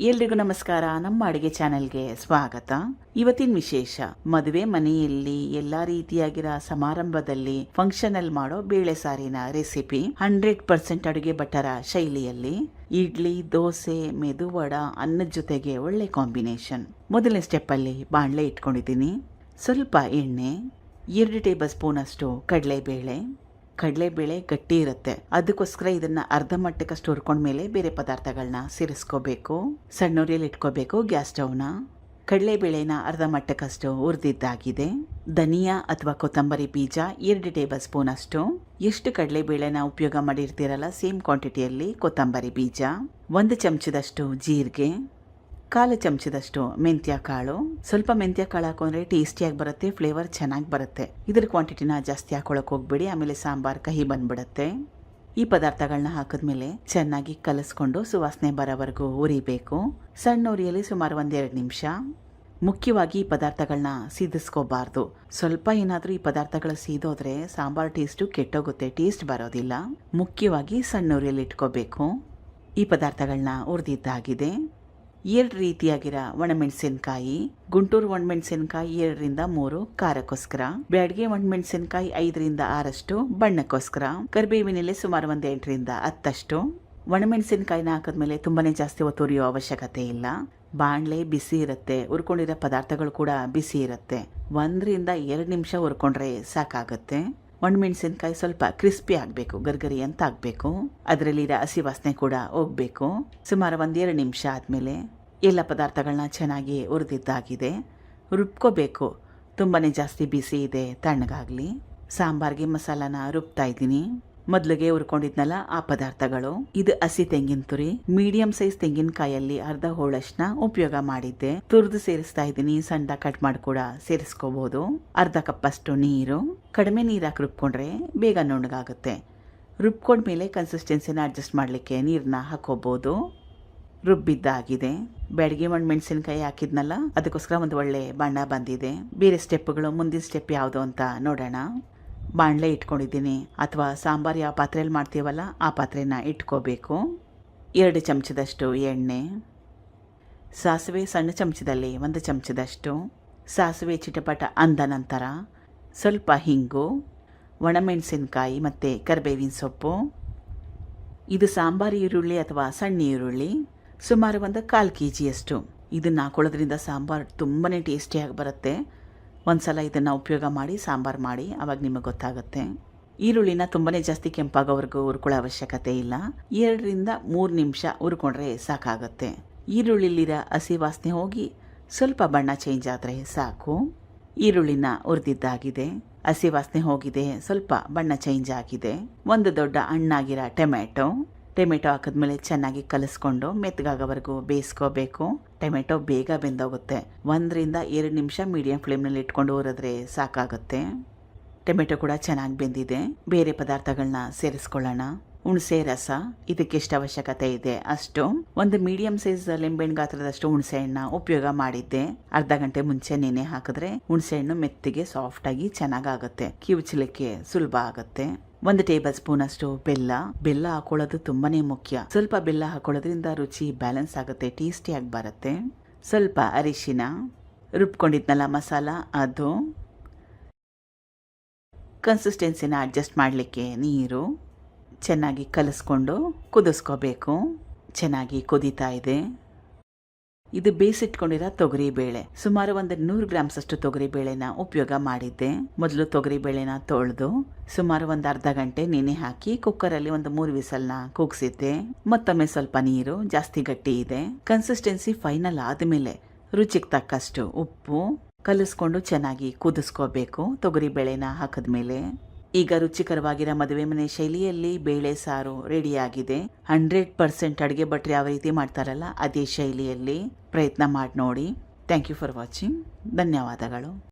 ಎಲ್ರಿಗೂ ನಮಸ್ಕಾರ. ನಮ್ಮ ಅಡುಗೆ ಚಾನೆಲ್ಗೆ ಸ್ವಾಗತ. ಇವತ್ತಿನ ವಿಶೇಷ, ಮದುವೆ ಮನೆಯಲ್ಲಿ ಎಲ್ಲಾ ರೀತಿಯಾಗಿರೋ ಸಮಾರಂಭದಲ್ಲಿ ಫಂಕ್ಷನ್ ಅಲ್ಲಿ ಮಾಡೋ ಬೇಳೆ ಸಾರಿನ ರೆಸಿಪಿ ಹಂಡ್ರೆಡ್ ಪರ್ಸೆಂಟ್ ಅಡುಗೆ ಭಟ್ಟರ ಶೈಲಿಯಲ್ಲಿ ಇಡ್ಲಿ, ದೋಸೆ ಮೆದುವಡ ಅನ್ನದ ಜೊತೆಗೆ ಒಳ್ಳೆ ಕಾಂಬಿನೇಷನ್ ಮೊದಲನೇ ಸ್ಟೆಪ್ ಅಲ್ಲಿ ಬಾಣಲೆ ಇಟ್ಕೊಂಡಿದ್ದೀನಿ. ಸ್ವಲ್ಪ ಎಣ್ಣೆ, ಎರಡು ಟೇಬಲ್ ಸ್ಪೂನ್ ಅಷ್ಟು ಕಡಲೆಬೇಳೆ ಕಡಲೆಬೇಳೆ ಗಟ್ಟಿ ಇರುತ್ತೆ. ಅದಕ್ಕೋಸ್ಕರ ಇದನ್ನ ಅರ್ಧ ಮಟ್ಟಕ್ಕಷ್ಟು ಹುರ್ಕೊಂಡ್ಮೇಲೆ ಬೇರೆ ಪದಾರ್ಥಗಳನ್ನ ಸೇರಿಸ್ಕೋಬೇಕು. ಸಣ್ಣ ಉರಿಯಲ್ಲಿ ಇಟ್ಕೋಬೇಕು ಗ್ಯಾಸ್ ಸ್ಟವ್ನ. ಕಡಲೆಬೇಳೆನ ಅರ್ಧ ಮಟ್ಟಕ್ಕಷ್ಟು ಹುರಿದಿದ್ದಾಗಿದೆ. ಧನಿಯಾ ಅಥವಾ ಕೊತ್ತಂಬರಿ ಬೀಜ ಎರಡು ಟೇಬಲ್ ಸ್ಪೂನ್ ಅಷ್ಟು. ಎಷ್ಟು ಕಡಲೆಬೇಳೆನ ಉಪಯೋಗ ಮಾಡಿರ್ತೀರಲ್ಲ ಸೇಮ್ ಕ್ವಾಂಟಿಟಿಯಲ್ಲಿ ಕೊತ್ತಂಬರಿ ಬೀಜ. ಒಂದು ಚಮಚದಷ್ಟು ಜೀರಿಗೆ. ಕಾಲು ಚಮಚದಷ್ಟು ಮೆಂತ್ಯ ಕಾಳು. ಸ್ವಲ್ಪ ಮೆಂತ್ಯ ಕಾಳು ಹಾಕೊಂಡ್ರೆ ಟೇಸ್ಟಿಯಾಗಿ ಬರುತ್ತೆ ಫ್ಲೇವರ್ ಚೆನ್ನಾಗಿ ಬರುತ್ತೆ. ಇದ್ರ ಕ್ವಾಂಟಿಟಿನ ಜಾಸ್ತಿ ಹಾಕೊಳಕ್ಕೆ ಹೋಗ್ಬೇಡಿ, ಆಮೇಲೆ ಸಾಂಬಾರ್ ಕಹಿ ಬಂದ್ಬಿಡುತ್ತೆ. ಈ ಪದಾರ್ಥಗಳನ್ನ ಹಾಕಿದ್ಮೇಲೆ ಚೆನ್ನಾಗಿ ಕಲಸ್ಕೊಂಡು ಸುವಾಸನೆ ಬರೋವರೆಗೂ ಉರಿಬೇಕು ಸಣ್ಣ ಉರಿಯಲ್ಲಿ ಸುಮಾರು ಒಂದೆರಡು ನಿಮಿಷ. ಮುಖ್ಯವಾಗಿ ಈ ಪದಾರ್ಥಗಳನ್ನ ಸೀದಿಸ್ಕೋಬಾರ್ದು. ಸ್ವಲ್ಪ ಏನಾದರೂ ಈ ಪದಾರ್ಥಗಳು ಸೀದೋದ್ರೆ ಸಾಂಬಾರ್ ಟೇಸ್ಟು ಕೆಟ್ಟೋಗುತ್ತೆ ಟೇಸ್ಟ್ ಬರೋದಿಲ್ಲ. ಮುಖ್ಯವಾಗಿ ಸಣ್ಣ ಉರಿಯಲ್ಲಿ ಇಟ್ಕೋಬೇಕು. ಈ ಪದಾರ್ಥಗಳನ್ನ ಹುರಿದಿದ್ದಾಗಿದೆ. ಎರಡು ರೀತಿಯಾಗಿರೋ ಒಣಮೆಣಸಿನಕಾಯಿ, ಗುಂಟೂರು ಒಣಮೆಣಸಿನಕಾಯಿ ಎರಡರಿಂದ ಮೂರು ಖಾರಕ್ಕೋಸ್ಕರ, ಬ್ಯಾಡ್ಗೆ ಒಣಮೆಣಸಿನಕಾಯಿ ಐದರಿಂದ ಆರಷ್ಟು, ಬಣ್ಣಕ್ಕೋಸ್ಕರ ಕರಿಬೇವಿನೆಲೆ ಸುಮಾರು ಒಂದು ಎಂಟರಿಂದ ಹತ್ತಷ್ಟು. ಒಣಮೆಣಸಿನಕಾಯಿನ ಹಾಕಿದ್ಮೇಲೆ ತುಂಬಾನೇ ಜಾಸ್ತಿ ಹೊತ್ತು ಅವಶ್ಯಕತೆ ಇಲ್ಲ. ಬಾಣಲೆ ಬಿಸಿ ಇರುತ್ತೆ, ಹುರ್ಕೊಂಡಿರೋ ಪದಾರ್ಥಗಳು ಕೂಡ ಬಿಸಿ ಇರುತ್ತೆ. ಒಂದರಿಂದ ಎರಡು ನಿಮಿಷ ಹುರ್ಕೊಂಡ್ರೆ ಸಾಕಾಗುತ್ತೆ. ಒಣಮೆಣಸಿನ್ಕಾಯಿ ಸ್ವಲ್ಪ ಕ್ರಿಸ್ಪಿ ಆಗಬೇಕು, ಗರ್ಗರಿ ಅಂತ ಆಗಬೇಕು. ಅದರಲ್ಲಿರೋ ಹಸಿ ವಾಸನೆ ಕೂಡ ಹೋಗಬೇಕು. ಸುಮಾರು ಒಂದೆರಡು ನಿಮಿಷ ಆದಮೇಲೆ ಎಲ್ಲ ಪದಾರ್ಥಗಳನ್ನ ಚೆನ್ನಾಗಿ ಹುರಿದಿದ್ದಾಗಿದೆ. ರುಬ್ಕೋಬೇಕು. ತುಂಬಾ ಜಾಸ್ತಿ ಬಿಸಿ ಇದೆ ತಣ್ಣಗಾಗಲಿ. ಸಾಂಬಾರ್ಗೆ ಮಸಾಲಾನ ರುಬ್ತಾ ಇದ್ದೀನಿ. ಮೊದಲಿಗೆ ಹುರ್ಕೊಂಡಿದ್ನಲ್ಲ ಆ ಪದಾರ್ಥಗಳು. ಇದು ಹಸಿ ತೆಂಗಿನ ತುರಿ, ಮೀಡಿಯಂ ಸೈಜ್ ತೆಂಗಿನಕಾಯಲ್ಲಿ ಅರ್ಧ ಹೋಳಷ್ಟನ್ನ ಉಪಯೋಗ ಮಾಡಿದ್ದೆ. ತುರಿದು ಸೇರಿಸ್ತಾ ಇದ್ದೀನಿ, ಸಣ್ಣ ಕಟ್ ಮಾಡಿ ಕೂಡ ಸೇರಿಸ್ಕೋಬಹುದು ಅರ್ಧ ಕಪ್ಪಷ್ಟು ನೀರು. ಕಡಿಮೆ ನೀರು ರುಬ್ಕೊಂಡ್ರೆ ಬೇಗ ನುಣ್ಣಗಾಗುತ್ತೆ. ರುಬ್ಕೊಂಡ್ಮೇಲೆ ಕನ್ಸಿಸ್ಟೆನ್ಸಿನ ಅಡ್ಜಸ್ಟ್ ಮಾಡಲಿಕ್ಕೆ ನೀರನ್ನ ಹಾಕೋಬಹುದು ರುಬ್ಬಿದ್ದಾಗಿದೆ. ಬೆಳಗ್ಗೆ ಒಂದು ಮೆಣಸಿನಕಾಯಿ ಹಾಕಿದ್ನಲ್ಲ, ಅದಕ್ಕೋಸ್ಕರ ಒಂದು ಒಳ್ಳೆ ಬಣ್ಣ ಬಂದಿದೆ. ಬೇರೆ ಸ್ಟೆಪ್ಗಳು, ಮುಂದಿನ ಸ್ಟೆಪ್ ಯಾವುದು ಅಂತ ನೋಡೋಣ. ಬಾಣಲೆ ಇಟ್ಕೊಂಡಿದ್ದೀನಿ. ಅಥವಾ ಸಾಂಬಾರು ಯಾವ ಪಾತ್ರೆಯಲ್ಲಿ ಮಾಡ್ತೀವಲ್ಲ, ಆ ಪಾತ್ರೆನ ಇಟ್ಕೋಬೇಕು. ಎರಡು ಚಮಚದಷ್ಟು ಎಣ್ಣೆ. ಸಾಸಿವೆ ಸಣ್ಣ ಚಮಚದಲ್ಲಿ, ಒಂದು ಚಮಚದಷ್ಟು. ಸಾಸಿವೆ ಚಿಟಪಟ ಅಂದ ನಂತರ ಸ್ವಲ್ಪ ಹಿಂಗು ಒಣಮೆಣಸಿನಕಾಯಿ ಮತ್ತು ಕರಿಬೇವಿನ ಸೊಪ್ಪು. ಇದು ಸಾಂಬಾರು ಈರುಳ್ಳಿ ಅಥವಾ ಸಣ್ಣ ಈರುಳ್ಳಿ. ಸುಮಾರು ಒಂದು ಕಾಲು ಕೆ ಜಿಯಷ್ಟು ಇದನ್ನು ಹಾಕೊಳ್ಳೋದ್ರಿಂದ ಸಾಂಬಾರು ತುಂಬಾ ಟೇಸ್ಟಿಯಾಗಿ ಬರುತ್ತೆ. ಒಂದ್ಸಲ ಇದನ್ನು ಉಪಯೋಗ ಮಾಡಿ, ಸಾಂಬಾರು ಮಾಡಿ, ಅವಾಗ ನಿಮಗೆ ಗೊತ್ತಾಗುತ್ತೆ. ಈರುಳ್ಳಿನ ತುಂಬಾ ಜಾಸ್ತಿ ಕೆಂಪಾಗೋವರೆಗೂ ಹುರ್ಕೊಳ್ಳೋ ಅವಶ್ಯಕತೆ ಇಲ್ಲ. ಎರಡರಿಂದ ಮೂರು ನಿಮಿಷ ಹುರ್ಕೊಂಡ್ರೆ ಸಾಕಾಗುತ್ತೆ. ಈರುಳ್ಳಿಲಿರೋ ಹಸಿ ವಾಸನೆ ಹೋಗಿ ಸ್ವಲ್ಪ ಬಣ್ಣ ಚೇಂಜ್ ಆದರೆ ಸಾಕು. ಈರುಳ್ಳಿನ ಹುರಿದಿದ್ದಾಗಿದೆ. ಹಸಿ ವಾಸನೆ ಹೋಗಿದೆ, ಸ್ವಲ್ಪ ಬಣ್ಣ ಚೇಂಜ್ ಆಗಿದೆ. ಒಂದು ದೊಡ್ಡ ಹಣ್ಣಾಗಿರೋ ಟೊಮೆಟೊ ಟೊಮೆಟೊ ಹಾಕಿದ್ಮೇಲೆ ಚೆನ್ನಾಗಿ ಕಲಿಸ್ಕೊಂಡು ಮೆತ್ತಗಾಗೋವರೆಗೂ ಬೇಯಿಸ್ಕೋಬೇಕು. ಟೊಮೆಟೊ ಬೇಗ ಬೆಂದೋಗುತ್ತೆ. ಒಂದರಿಂದ ಎರಡು ನಿಮಿಷ ಮೀಡಿಯಂ ಫ್ಲೇಮ್ನಲ್ಲಿ ಇಟ್ಕೊಂಡು ಹುರಿದ್ರೆ ಸಾಕಾಗುತ್ತೆ. ಟೊಮೆಟೊ ಕೂಡ ಚೆನ್ನಾಗಿ ಬೆಂದಿದೆ. ಬೇರೆ ಪದಾರ್ಥಗಳನ್ನ ಸೇರಿಸ್ಕೊಳ್ಳೋಣ. ಹುಣಸೆ ರಸ, ಇದಕ್ಕೆ ಎಷ್ಟು ಅವಶ್ಯಕತೆ ಇದೆ? ಅಷ್ಟು. ಒಂದು ಮೀಡಿಯಂ ಸೈಜ್ ಲಿಂಬೆಹಣ್ಣು ಗಾತ್ರದಷ್ಟು ಹುಣಸೆ ಹಣ್ಣ ಉಪಯೋಗ ಮಾಡಿದ್ದೆ. ಅರ್ಧ ಗಂಟೆ ಮುಂಚೆ ನೆನೆ ಹಾಕಿದ್ರೆ ಹುಣಸೆ ಹಣ್ಣು ಮೆತ್ತಿಗೆ ಸಾಫ್ಟ್ ಆಗಿ ಚೆನ್ನಾಗಾಗುತ್ತೆ. ಕಿವುಚಲಿಕ್ಕೆ ಸುಲಭ ಆಗುತ್ತೆ. ಒಂದು ಟೇಬಲ್ ಸ್ಪೂನ್ ಅಷ್ಟು ಬೆಲ್ಲ. ಬೆಲ್ಲ ಹಾಕೊಳ್ಳೋದು ತುಂಬಾನೇ ಮುಖ್ಯ. ಸ್ವಲ್ಪ ಬೆಲ್ಲ ಹಾಕೊಳ್ಳೋದ್ರಿಂದ ರುಚಿ ಬ್ಯಾಲೆನ್ಸ್ ಆಗುತ್ತೆ ಟೇಸ್ಟಿಯಾಗಿ ಬರುತ್ತೆ. ಸ್ವಲ್ಪ ಅರಿಶಿನ, ರುಬ್ಕೊಂಡಿದ್ನಲ್ಲ ಮಸಾಲ, ಅದು. ಕನ್ಸಿಸ್ಟೆನ್ಸಿನ ಅಡ್ಜಸ್ಟ್ ಮಾಡಲಿಕ್ಕೆ ನೀರು. ಚೆನ್ನಾಗಿ ಕಲಿಸ್ಕೊಂಡು ಕುದಿಸ್ಕೋಬೇಕು. ಚೆನ್ನಾಗಿ ಕುದೀತಾ ಇದೆ. ಇದು ಬೇಯಿಸಿಟ್ಕೊಂಡಿರೋ ತೊಗರಿ ಬೇಳೆ. ಸುಮಾರು ಒಂದು ನೂರು ಗ್ರಾಮ್ಸ್ ಅಷ್ಟು ತೊಗರಿ ಬೇಳೆನ ಉಪಯೋಗ ಮಾಡಿದ್ದೆ. ಮೊದಲು ತೊಗರಿ ಬೇಳೆನ ತೊಳೆದು ಸುಮಾರು ಒಂದು ಅರ್ಧ ಗಂಟೆ ನೆನೆ ಹಾಕಿ ಕುಕ್ಕರಲ್ಲಿ ಒಂದು ಮೂರು ವಿಸಲ್ನ ಕೂಗಿಸಿದ್ದೆ. ಮತ್ತೊಮ್ಮೆ ಸ್ವಲ್ಪ ನೀರು, ಜಾಸ್ತಿ ಗಟ್ಟಿ ಇದೆ. ಕನ್ಸಿಸ್ಟೆನ್ಸಿ ಫೈನಲ್ ಆದಮೇಲೆ ರುಚಿಗೆ ತಕ್ಕಷ್ಟು ಉಪ್ಪು ಕಲಿಸ್ಕೊಂಡು ಚೆನ್ನಾಗಿ ಕುದಿಸ್ಕೋಬೇಕು ತೊಗರಿ ಬೇಳೆನ ಹಾಕಿದ್ಮೇಲೆ. ಈಗ ರುಚಿಕರವಾಗಿರೋ ಮದುವೆ ಮನೆ ಶೈಲಿಯಲ್ಲಿ ಬೇಳೆ ಸಾರು ರೆಡಿಯಾಗಿದೆ. ಹಂಡ್ರೆಡ್ ಪರ್ಸೆಂಟ್ ಅಡುಗೆ ಭಟ್ರು ಯಾವ ರೀತಿ ಮಾಡ್ತಾರಲ್ಲ, ಅದೇ ಶೈಲಿಯಲ್ಲಿ ಪ್ರಯತ್ನ ಮಾಡಿ ನೋಡಿ. Thank you for watching. ಧನ್ಯವಾದಗಳು.